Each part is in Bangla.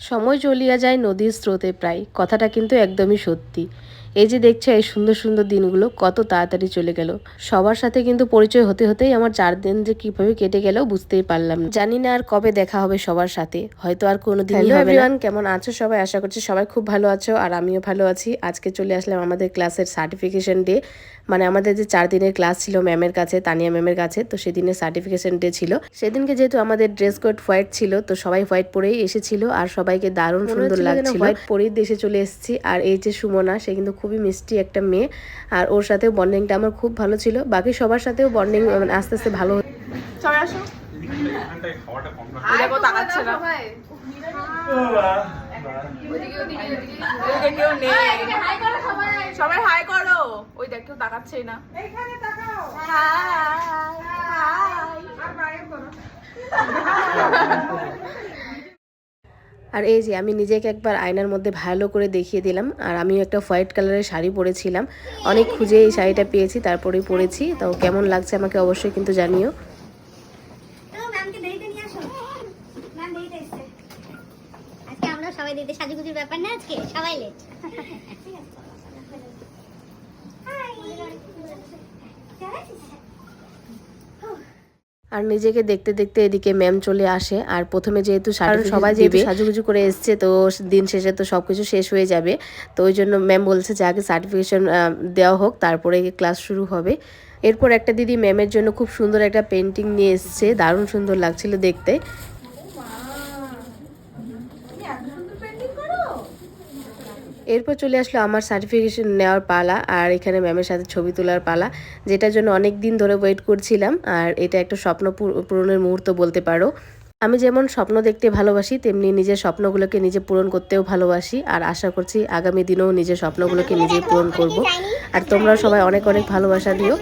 সময় চলিয়া যায় নদীর স্রোতে প্রায়। কথাটা কিন্তু একদমই সত্যি। এই যে দেখছ এই সুন্দর সুন্দর দিনগুলো কত তাড়াতাড়ি চলে গেল। সবার সাথে কিন্তু পরিচয় হতে হতেই আমার চার দিন যে কীভাবে কেটে গেল বুঝতেই পারলাম। জানি না আর কবে দেখা হবে সবার সাথে হয়তো আর কোনো দিন কেমন আছো সবাই? আশা করছি সবাই খুব ভালো আছো আর আমিও ভালো আছি। আজকে চলে আসলাম আমাদের ক্লাসের সার্টিফিকেশন ডে মানে আমাদের যে চার দিনের ক্লাস ছিল ম্যামের কাছে তানিয়া ম্যামের কাছে তো সেদিনের সার্টিফিকেশন ডে ছিল। সেদিনকে যেহেতু আমাদের ড্রেস কোড হোয়াইট ছিল তো সবাই হোয়াইট পরেই এসেছিল আর সবাইকে দারুণ সুন্দর লাগছিল। হোয়াইট পরেই দেশে চলে এসেছি। আর এই যে সুমনা সে কিন্তু খুবই মিষ্টি একটা মেয়ে। আর ওর সাথেও বন্ডিংটা আমার খুব ভালো ছিল। বাকি সবার সাথেও বন্ডিং মানে আস্তে আস্তে ভালো সবাই হাই করো। ওই দেখ কেউ তাকাচ্ছেই না। আর এই যে আমি নিজেকে একবার আয়নার মধ্যে ভালো করে দেখিয়ে দিলাম আর আমিও একটা হোয়াইট কালারের শাড়ি পরেছিলাম। অনেক খুঁজে এই শাড়িটা পেয়েছি তারপরেই পরেছি। তো কেমন লাগছে আমাকে অবশ্যই কিন্তু জানিও। সবাই দেরিতে সাজুগুজুর ব্যাপার না আজকে? সবাই লেট আর নিজেকে দেখতে দেখতে এদিকে ম্যাম চলে আসে। আর প্রথমে যেহেতু সবাই যেহেতু সাজুগুজু করে এসছে তো দিন শেষে তো সব কিছু শেষ হয়ে যাবে। তো ওই জন্য ম্যাম বলছে যে আগে সার্টিফিকেশন দেওয়া হোক তারপরে ক্লাস শুরু হবে। এরপর একটা দিদি ম্যামের জন্য খুব সুন্দর একটা পেন্টিং নিয়ে এসছে। দারুণ সুন্দর লাগছিল দেখতে। এরপর চলে আসলো আমার সার্টিফিকেশন নেওয়ার পালা আর এখানে ম্যামের সাথে ছবি তোলার পালা, যেটার জন্য অনেক দিন ধরে ওয়েট করছিলাম। আর এটা একটা স্বপ্ন পূর- পূরণের মুহূর্ত বলতে পারো। আমি যেমন স্বপ্ন দেখতে ভালোবাসি, তেমনি নিজের স্বপ্নগুলোকে নিজে পূরণ করতেও ভালোবাসি। আর আশা করছি আগামী দিনেও নিজের স্বপ্নগুলোকে নিজেই পূরণ করব। আর তোমরা সবাই অনেক অনেক ভালোবাসা দিও।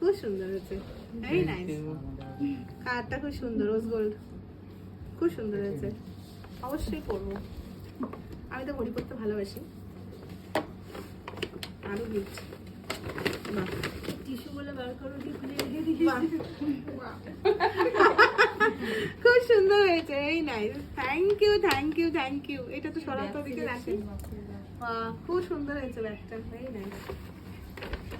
খুব সুন্দর হয়েছে। খুব সুন্দর হয়েছে। অবশ্যই করব আমি তো ঘড়ি করতে ভালোবাসি। আরও গিফট বার করো রেখে খুব সুন্দর হয়েছে এই নাই thank you thank you thank you এটা তো সরাতো দিকে বাহ, খুব সুন্দর হয়েছে ব্যাগটা এই নাইস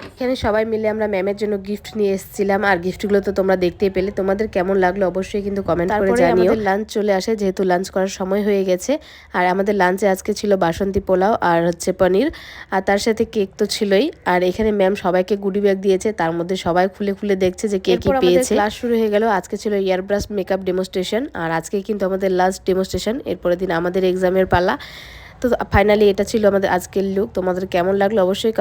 এখানে সবাই মিলে আমরা ম্যামের জন্য গিফট নিয়ে এসেছিলাম। আর গিফটগুলো তো তোমরা দেখতেই পেলে। তোমাদের কেমন লাগল অবশ্যই কিন্তু কমেন্ট করে জানিও। আমাদের লাঞ্চ চলে আসে যেহেতু লাঞ্চ করার সময় হয়ে গেছে। আর আমাদের লাঞ্চে আজকে ছিল বাসন্তী পোলাও আর হচ্ছে পনির। আর তার সাথে কেক তো ছিলই। আর এখানে ম্যাম সবাইকে গুডি ব্যাগ দিয়েছে। তার মধ্যে সবাই খুলে খুলে দেখছে যে কে কি পেয়েছে। ক্লাস শুরু হয়ে গেল। আজকে ছিল ইয়ারব্রাশ মেকআপ ডেমোস্ট্রেশন আর আজকে কিন্তু আমাদের লাস্ট ডেমোস্ট্রেশন এরপরের দিন আমাদের এক্সামের পালা। তো ফাইনালি এটা ছিল আমাদের আজকের লুক তোমাদের কেমন লাগল অবশ্যই